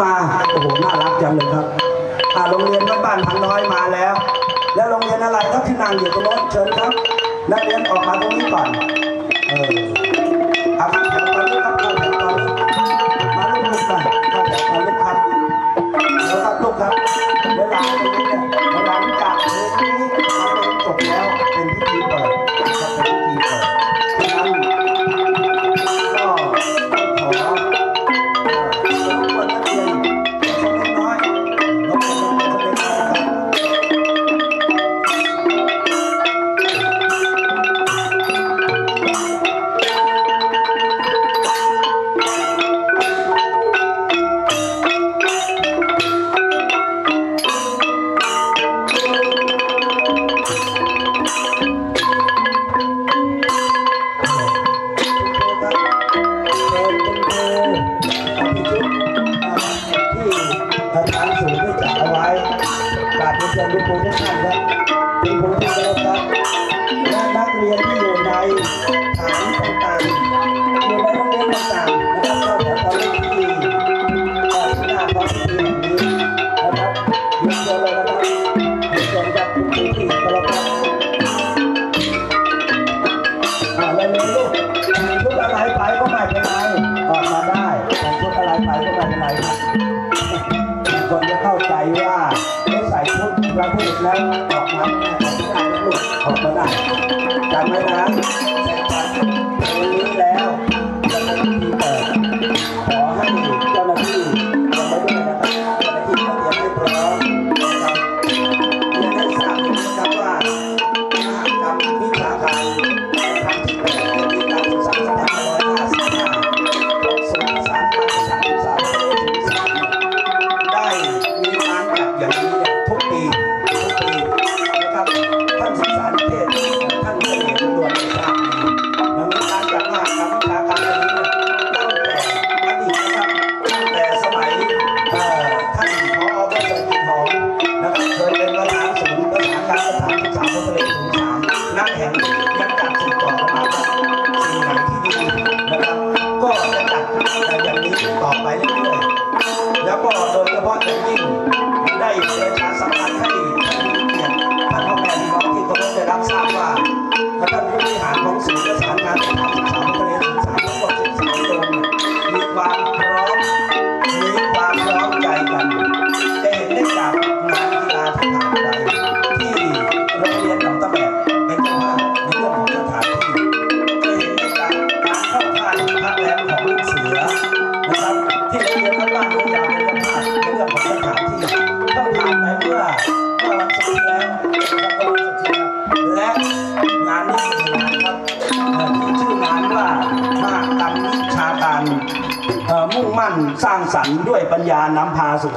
มาโอ้โหน่ารักจังเลยครับอ่าโรงเรียนวัดบ้านพังน้อยมาแล้ว แล้วโรงเรียนอะไรครับที่นางอยู่ตรงโน้เชิญครับ นักเรียนออกมาตรงนี้ก่อน เออครับครับตอนนี้ครับครับตอนนี้มาลูกลูกไปครับตอนนี้ครับแล้วครับลูกครับเวลาตรงนี้เนี่ย ว่าไม่ใส่ชุดประเภทแล้วออกมาไม่ไดออกมาได้จำไว้นะ น้ำแข่งยังจัดสิ่งต่อมาสิ่งไหนที่ดีนะครับก็จะจัดอย่างนี้ต่อไปเรื่อยๆแล้วก็โดยเฉพาะอย่างยิ่งได้ประชาสัมพันธ มุ่งมั่นสร้างสรรค์ด้วยปัญญานำพาสู่